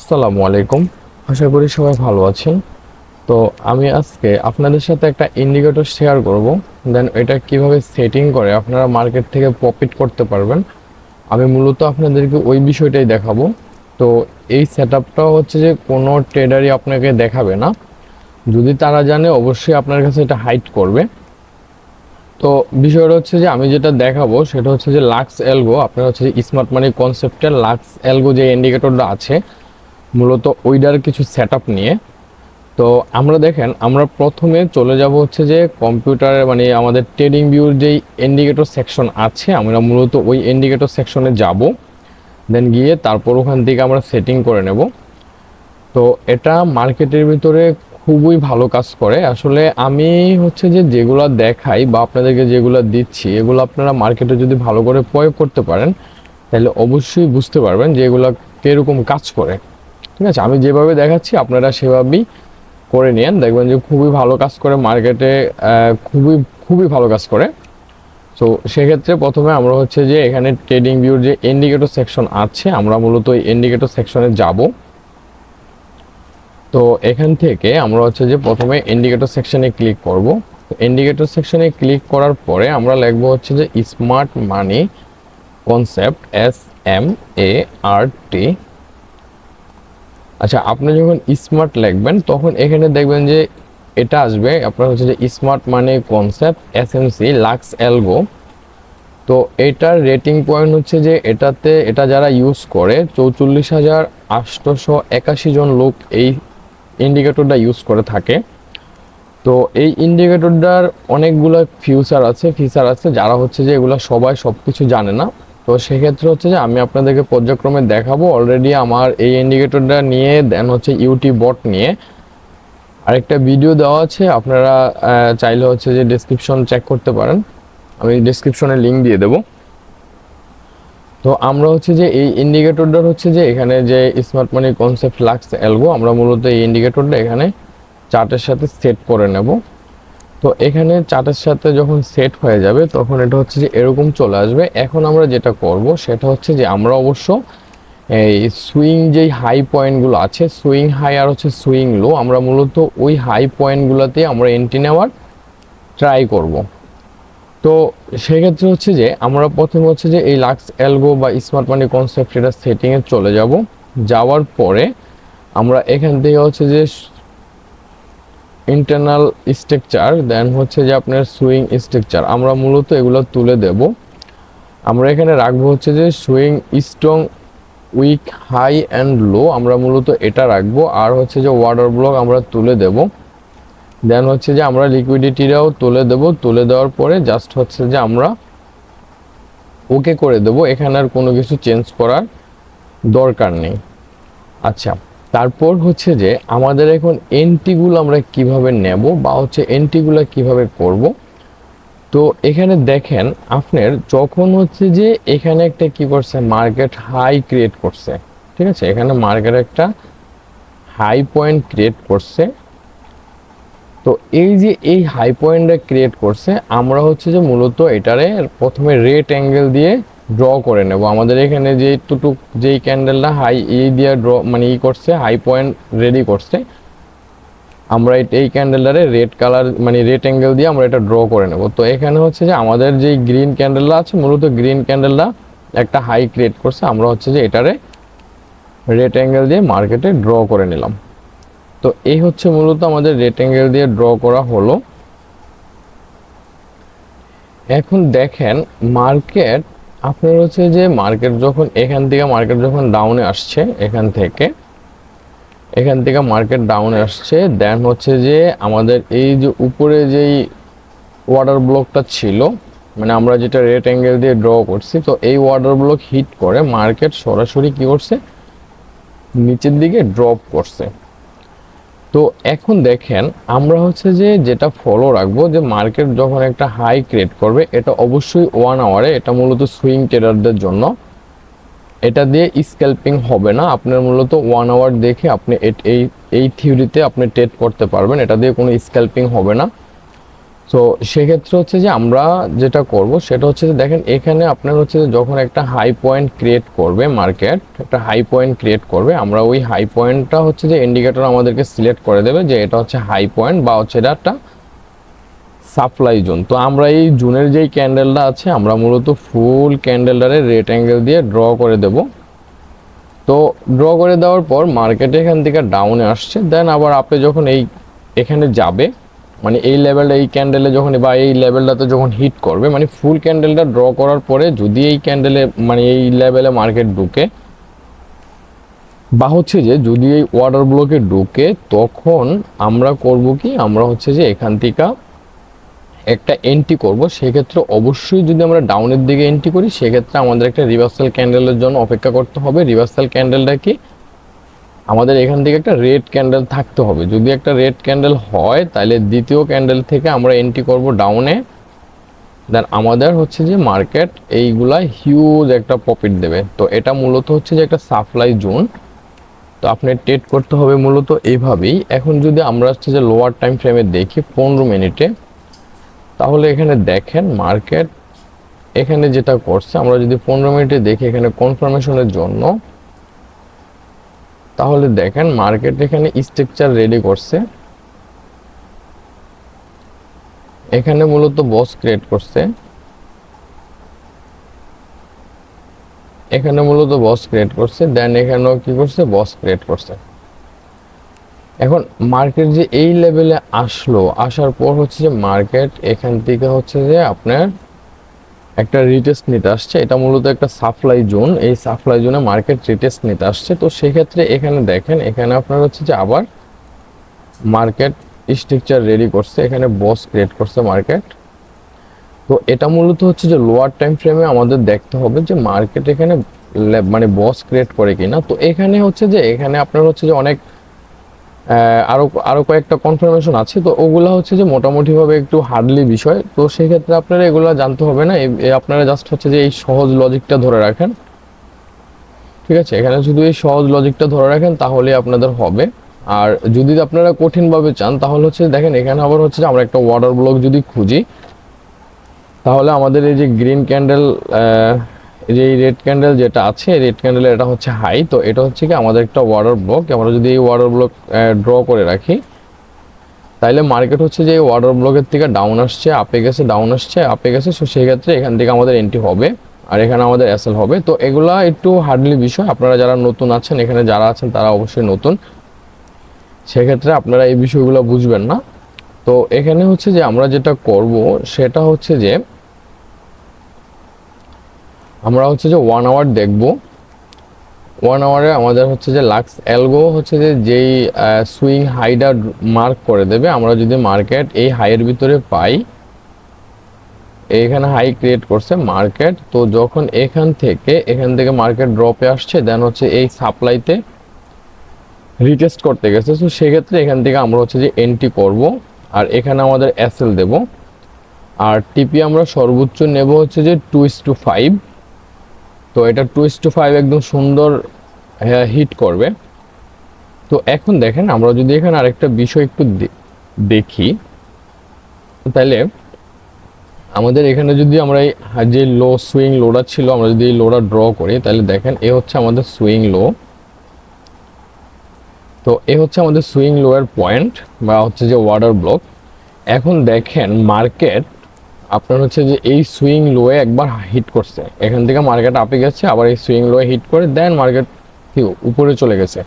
আসসালামু আলাইকুম। আশা করি সবাই ভালো আছেন। তো আমি আজকে আপনাদের সাথে একটা ইন্ডিকেটর শেয়ার করব। দেন এটা কীভাবে সেটিং করে আপনারা মার্কেট থেকে প্রফিট করতে পারবেন। আমি মূলত আপনাদেরকে ওই বিষয়টাই দেখাবো। তো এই সেট হচ্ছে যে কোনো ট্রেডারই আপনাকে দেখাবে না। যদি তারা জানে, অবশ্যই আপনার কাছে এটা হাইট করবে। তো বিষয়টা হচ্ছে যে আমি যেটা দেখাবো, সেটা হচ্ছে যে লাক্স এলগো আপনার হচ্ছে যে স্মার্ট মানি কনসেপ্টের লাক্স এলগো যে ইন্ডিকেটরটা আছে মূলত ওইটার কিছু সেট নিয়ে। তো আমরা দেখেন, আমরা প্রথমে চলে যাব হচ্ছে যে কম্পিউটারে মানে আমাদের ট্রেডিং ভিউর যেই ইন্ডিকেটর সেকশন আছে, আমরা মূলত ওই ইন্ডিকেটর সেকশনে যাব। দেন গিয়ে তারপর ওখান থেকে আমরা সেটিং করে নেব। তো এটা মার্কেটের ভিতরে খুবই ভালো কাজ করে। আসলে আমি হচ্ছে যে যেগুলো দেখাই বা আপনাদেরকে যেগুলো দিচ্ছি, এগুলো আপনারা মার্কেটে যদি ভালো করে প্রয়োগ করতে পারেন, তাহলে অবশ্যই বুঝতে পারবেন যে এগুলো কীরকম কাজ করে। ঠিক আছে? আমি যেভাবে দেখাচ্ছি, আপনারা সেভাবেই করে নিন দেখবেন যে খুবই ভালো কাজ করে মার্কেটে খুবই খুবই ভালো কাজ করে। তো সেক্ষেত্রে প্রথমে আমরা হচ্ছে যে এখানে ট্রেডিং ভিউর যে ইন্ডিকেটর সেকশন আছে, আমরা মূলত ওই ইন্ডিকেটর সেকশনে যাব। তো এখান থেকে আমরা হচ্ছে যে প্রথমে ইন্ডিকেটর সেকশনে ক্লিক করব। ইন্ডিকেটর সেকশনে ক্লিক করার পরে আমরা লিখব হচ্ছে যে smart money concept S M A R T আচ্ছা আপনি যখন স্মার্ট লিখবেন তখন এখানে দেখবেন যে এটা আসবে, আপনার হচ্ছে যে স্মার্ট মানে কনসেপ্ট এসএমসি লাক্স এলগো তো এটার রেটিং পয়েন্ট হচ্ছে যে এটাতে, এটা যারা ইউজ করে, চৌচল্লিশ হাজার আটশোশো একাশি জন লোক এই ইন্ডিকেটরটা ইউজ করে থাকে। তো এই ইন্ডিকেটরটার অনেকগুলো ফিউচার আছে ফিচার আছে, যারা হচ্ছে যে এগুলো সবাই সব কিছু জানে না। তো সেক্ষেত্রে হচ্ছে যে আমি আপনাদেরকে পর্যায়ক্রমে দেখাবো। অলরেডি আমার এই ইন্ডিকেটরটা নিয়ে দেন হচ্ছে ইউটি বট নিয়ে আরেকটা ভিডিও দেওয়া আছে। আপনারা চাইলে হচ্ছে যে ডিসক্রিপশন চেক করতে পারেন। আমি ডিসক্রিপশনে লিঙ্ক দিয়ে দেবো। তো আমরা হচ্ছে যে এই ইন্ডিকেটরটার হচ্ছে যে এখানে যে smart money concept LuxAlgo আমরা মূলত এই ইন্ডিকেটরটা এখানে চার্টের সাথে সেট করে নেব। তো এখানে চার্টের সাথে যখন সেট হয়ে যাবে, তখন এটা হচ্ছে যে এরকম চলে আসবে। এখন আমরা যেটা করব, সেটা হচ্ছে যে আমরা অবশ্য এই সুইং যেই হাই পয়েন্টগুলো আছে সুইং হাই আর হচ্ছে সুইং লো আমরা মূলত ওই হাই পয়েন্টগুলোতে আমরা এন্ট্রি নেওয়ার ট্রাই করব। তো সেক্ষেত্রে হচ্ছে যে আমরা প্রথমে হচ্ছে যে এই লাক্স অ্যালগো বা স্মার্ট মানি কনসেপ্ট এটা সেটিংয়ে চলে যাব। যাওয়ার পরে আমরা এখান থেকে হচ্ছে যে ইন্টারনাল স্ট্রাকচার দেন হচ্ছে যে আপনার সুইং স্ট্রাকচার আমরা মূলত এগুলো তুলে দেব। আমরা এখানে রাখব হচ্ছে যে swing strong weak high and low আমরা মূলত এটা রাখব। আর হচ্ছে যে ওয়াটার ব্লক আমরা তুলে দেব। দেন হচ্ছে যে আমরা লিকুইডিটিটাও তুলে দেব। তুলে দেওয়ার পরে জাস্ট হচ্ছে যে আমরা ওকে করে দেব। এখানে আর কোনো কিছু চেঞ্জ করার দরকার নেই। আচ্ছা। তারপর হচ্ছে যে আমাদের এখন এন্ট্রিগুলো আমরা কীভাবে নেব বা হচ্ছে এন্ট্রিগুলো কীভাবে করব? তো এখানে দেখেন, আপনার যখন হচ্ছে যে এখানে একটা কি করছে মার্কেট হাই ক্রিয়েট করছে, ঠিক আছে? এখানে মার্কেট একটা হাই পয়েন্ট ক্রিয়েট করছে। তো এই যে এই হাই পয়েন্টটা ক্রিয়েট করছে, আমরা হচ্ছে যে মূলত এটারে প্রথমে রেট অ্যাঙ্গেল দিয়ে ড্র করে নেব। আমাদের এখানে যে টুটুক যেই ক্যান্ডেলটা হাই এই দিয়ে ড্র মানে ই করছে হাই পয়েন্ট রেডি করছে, আমরা এই ক্যান্ডেলটারে রেড কালার মানে রেড অ্যাঙ্গেল দিয়ে আমরা এটা ড্র করে নেব। তো এখানে হচ্ছে যে আমাদের যেই গ্রিন ক্যান্ডেলটা আছে, মূলত গ্রিন ক্যান্ডেলটা একটা হাই ক্রিয়েট করছে, আমরা হচ্ছে যে এটারে রেড অ্যাঙ্গেল দিয়ে মার্কেটে ড্র করে নিলাম। তো এই হচ্ছে মূলত আমাদের রেড অ্যাঙ্গেল দিয়ে ড্র করা হলো। এখন দেখেন মার্কেট আপনার হচ্ছে যে মার্কেট যখন এখান থেকে মার্কেট যখন ডাউনে আসছে, এখান থেকে এখান থেকে মার্কেট ডাউনে আসছে দেন হচ্ছে যে আমাদের এই যে উপরে যেই ওয়াটার ব্লকটা ছিল মানে আমরা যেটা রেট অ্যাঙ্গেল দিয়ে ড্র করছি, তো এই ওয়াটার ব্লক হিট করে মার্কেট সরাসরি কি করছে? নিচের দিকে ড্রপ করছে। তো এখন দেখেন, আমরা হচ্ছে যে যেটা ফলো রাখব যে মার্কেট যখন একটা হাই ক্রিয়েট করবে, এটা অবশ্যই ওয়ান আওয়ারে এটা মূলত সুইং ট্রেডারদের জন্য। এটা দিয়ে স্ক্যাল্পিং হবে না আপনার মূলত ওয়ান আওয়ার দেখে আপনি এই এই থিওরিতে আপনি ট্রেড করতে পারবেন, এটা দিয়ে কোনো স্ক্যাল্পিং হবে না। তো সেক্ষেত্রে হচ্ছে যে আমরা যেটা করব, সেটা হচ্ছে যে দেখেন এখানে আপনার হচ্ছে যে যখন একটা হাই পয়েন্ট ক্রিয়েট করবে মার্কেট একটা হাই পয়েন্ট ক্রিয়েট করবে, আমরা ওই হাই পয়েন্টটা হচ্ছে যে ইন্ডিকেটর আমাদেরকে সিলেক্ট করে দেবে যে এটা হচ্ছে হাই পয়েন্ট বা হচ্ছে এটা একটা সাপ্লাই জোন তো আমরা এই জুনের যেই ক্যান্ডেলটা আছে, আমরা মূলত ফুল ক্যান্ডেলটারে রেট অ্যাঙ্গেল দিয়ে ড্র করে দেব। তো ড্র করে দেওয়ার পর মার্কেটে এখান থেকে ডাউনে আসছে দেন আবার আপনি যখন এই এখানে যাবে মানে এই লেভেলটা এই ক্যান্ডেলে যখন বা এই লেভেলটাতে যখন হিট করবে মানে ফুল ক্যান্ডেলটা ড্র করার পরে যদি এই ক্যান্ডেলে মানে এই লেভেলে মার্কেট ঢুকে, বা হচ্ছে যে যদি এই ওয়াটার ব্লকে ঢুকে, তখন আমরা করব কি? আমরা হচ্ছে যে এখান থেকে একটা এন্ট্রি করব। সেক্ষেত্রে অবশ্যই যদি আমরা ডাউনের দিকে এন্ট্রি করি, সেক্ষেত্রে আমাদের একটা রিভার্সাল ক্যান্ডেলের জন্য অপেক্ষা করতে হবে। রিভার্সাল ক্যান্ডেলটা কি? আমাদের এখান থেকে একটা রেড ক্যান্ডেল থাকতে হবে। যদি একটা রেড ক্যান্ডেল হয় তাহলে দ্বিতীয় ক্যান্ডেল থেকে আমরা এন্ট্রি করব ডাউনে দেন আমাদের হচ্ছে যে মার্কেট এইগুলা হিউজ একটা প্রফিট দেবে। তো এটা মূলত হচ্ছে যে একটা সাপ্লাই জোন তো আপনি ট্রেড করতে হবে মূলত এইভাবেই এখন যদি আমরা হচ্ছে যে লোয়ার টাইম ফ্রেমে দেখি, পনেরো মিনিটে, তাহলে এখানে দেখেন মার্কেট এখানে যেটা করছে, আমরা যদি পনেরো মিনিটে দেখি এখানে কনফার্মেশনের জন্য তাহলে দেখেন মার্কেট এখানে স্ট্রাকচার রেডি করছে। এখানে মূলত বস ক্রিয়েট করছে। এখানে মূলত বস ক্রিয়েট করছে দেন এখানেও কি করছে বস ক্রিয়েট করছে। এখন মার্কেট যে এই লেভেলে আসলো, আসার পর হচ্ছে যে মার্কেট এখান থেকে হচ্ছে যে আপনার একটা রিটেস্ট নিতে আসছে। এটা মূলত একটা সাপ্লাই জোন এই সাপ্লাই জোনে মার্কেট রিটেস্ট নিতে আসছে। তো সেক্ষেত্রে এখানে দেখেন, এখানে আপনার হচ্ছে যে আবার মার্কেট স্ট্রাকচার রেডি করছে। এখানে বস ক্রিয়েট করছে মার্কেট তো এটা মূলত হচ্ছে যে লোয়ার টাইম ফ্রেমে আমাদের দেখতে হবে যে মার্কেট এখানে মানে বস ক্রিয়েট করে কিনা। তো এখানে হচ্ছে যে, এখানে আপনার হচ্ছে যে অনেক আহ, আরও আরও কয়েকটা কনফার্মেশন আছে। তো ওগুলা হচ্ছে যে মোটামুটিভাবে একটু হার্ডলি বিষয়। তো সেক্ষেত্রে আপনারা এগুলো জানতে হবে না। আপনারা জাস্ট হচ্ছে যে এই সহজ লজিকটা ধরে রাখেন। ঠিক আছে? এখানে শুধু এই সহজ লজিকটা ধরে রাখেন তাহলে আপনাদের হবে। আর যদি আপনারা কঠিনভাবে চান তাহলে হচ্ছে দেখেন এখানে আবার হচ্ছে যে আমরা একটা ওয়াটার ব্লক যদি খুঁজি তাহলে আমাদের এই যে গ্রিন ক্যান্ডেল এই যে রেড ক্যান্ডেল যেটা আছে রেড ক্যান্ডেল এটা হচ্ছে হাই তো এটা হচ্ছে কি আমাদের একটা ওয়াটার ব্লক আমরা যদি এই ওয়াটার ব্লক ড্র করে রাখি, তাইলে মার্কেট হচ্ছে যে ওয়াটার ব্লকের থেকে ডাউন আসছে আপে গেছে ডাউন আসছে আপে গেছে সো সেই ক্ষেত্রে এখান থেকে আমাদের এন্ট্রি হবে, আর এখানে আমাদের অ্যাসেল হবে। তো এগুলা একটু হার্ডলি বিষয়, আপনারা যারা নতুন আছেন, এখানে যারা আছেন, তারা অবশ্যই নতুন। সেক্ষেত্রে আপনারা এই বিষয়গুলো বুঝবেন না। তো এখানে হচ্ছে যে আমরা যেটা করব, সেটা হচ্ছে যে আমরা হচ্ছে যে ওয়ান আওয়ার দেখব। ওয়ান আওয়ারে আমাদের হচ্ছে যে লাক্স অ্যালগো হচ্ছে যে যেই সুইং হাইটা মার্ক করে দেবে, আমরা যদি মার্কেট এই হাইয়ের ভিতরে পাই এইখানে হাই ক্রিয়েট করছে মার্কেট তো যখন এখান থেকে এখান থেকে মার্কেট ড্রপে আসছে দেন হচ্ছে এই সাপ্লাইতে রিটেস্ট করতে গেছে। তো সেক্ষেত্রে এখান থেকে আমরা হচ্ছে যে এন্ট্রি করব, আর এখানে আমাদের এসএল দেব। আর টিপি আমরা সর্বোচ্চ নেব হচ্ছে যে টু ইস টু ফাইভ তো এটা টু ইস টু ফাইভ একদম সুন্দর হিট করবে। তো এখন দেখেন, আমরা যদি এখানে আরেকটা বিষয় একটু দেখি, তাহলে আমাদের এখানে যদি আমরা এই যে লো সুইং লোডার ছিল, আমরা যদি এই লোডার ড্র করি, তাহলে দেখেন, এ হচ্ছে আমাদের সুইং লো তো এ হচ্ছে আমাদের সুইং লোয়ার পয়েন্ট বা হচ্ছে যে ওয়াটার ব্লক এখন দেখেন মার্কেট আপনার হচ্ছে যে এই সুইং লোয়ে একবার হিট করছে। এখান থেকে মার্কেট আপে গেছে, আবার এই সুইং লোয়ে হিট করে দেন মার্কেট উপরে চলে গেছে।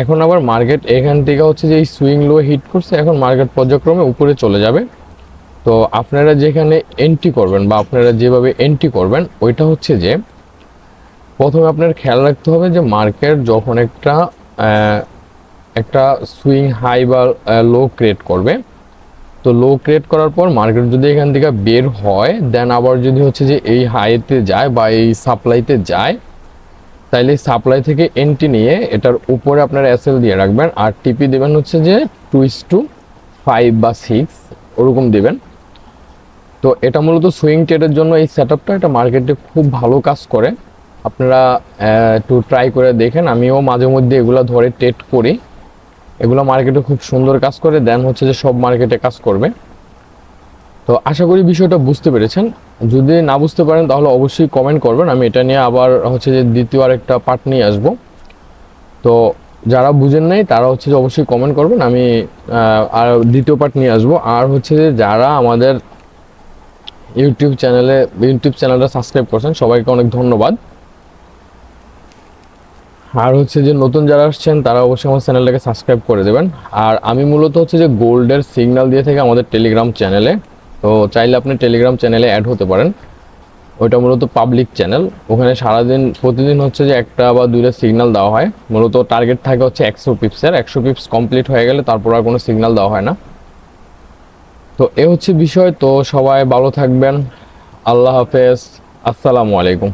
এখন আবার মার্কেট এখান থেকে হচ্ছে যে এই সুইং লো হিট করছে, এখন মার্কেট পর্যায়ক্রমে উপরে চলে যাবে। তো আপনারা যেখানে এন্ট্রি করবেন বা আপনারা যেভাবে এন্ট্রি করবেন, ওইটা হচ্ছে যে প্রথমে আপনার খেয়াল রাখতে হবে যে মার্কেট যখন একটা একটা সুইং হাই বা লো ক্রিয়েট করবে তো লো ক্রিয়েট করার পর মার্কেট যদি এখান থেকে বের হয় দেন আবার যদি হচ্ছে যে এই হাইতে যায় বা এই সাপ্লাইতে যায়, তাইলে সাপ্লাই থেকে এন্ট্রি নিয়ে এটার উপরে আপনারা এসএল দিয়ে রাখবেন আর টিপি দেবেন হচ্ছে যে টু ইস টু ফাইভ বা সিক্স ওরকম দেবেন। তো এটা মূলত সুইং ট্রেডের জন্য এই সেট আপটা এটা মার্কেটে খুব ভালো কাজ করে। আপনারা একটু ট্রাই করে দেখেন, আমিও মাঝে মধ্যে এগুলো ধরে ট্রেড করি। এগুলো মার্কেটে খুব সুন্দর কাজ করে দেন হচ্ছে যে সব মার্কেটে কাজ করবে। তো আশা করি বিষয়টা বুঝতে পেরেছেন। যদি না বুঝতে পারেন, তাহলে অবশ্যই কমেন্ট করবেন। আমি এটা নিয়ে আবার হচ্ছে যে দ্বিতীয় আর একটা পার্ট নিয়ে আসব। তো যারা বুঝেন নাই, তারা হচ্ছে যে অবশ্যই কমেন্ট করবেন। আমি আর দ্বিতীয় পার্ট নিয়ে আসব। আর হচ্ছে যে যারা আমাদের ইউটিউব চ্যানেলে ইউটিউব চ্যানেলটা সাবস্ক্রাইব করছেন, সবাইকে অনেক ধন্যবাদ। আর হচ্ছে যে নতুন যারা আসছেন, তারা অবশ্যই আমার চ্যানেলটাকে সাবস্ক্রাইব করে দেবেন। আর আমি মূলত হচ্ছে যে গোল্ডের সিগন্যাল দিয়ে থেকে আমাদের টেলিগ্রাম চ্যানেলে তো চাইলে আপনি টেলিগ্রাম চ্যানেলে অ্যাড হতে পারেন। ওইটা মূলত পাবলিক চ্যানেল ওখানে সারাদিন, প্রতিদিন হচ্ছে যে একটা বা দুইটা সিগন্যাল দেওয়া হয়। মূলত টার্গেট থাকে হচ্ছে একশো পিপসের একশো পিপস কমপ্লিট হয়ে গেলে তারপর আর কোনো সিগন্যাল দেওয়া হয় না। তো এ হচ্ছে বিষয়। তো সবাই ভালো থাকবেন। আল্লাহ হাফেজ। আসসালামু আলাইকুম।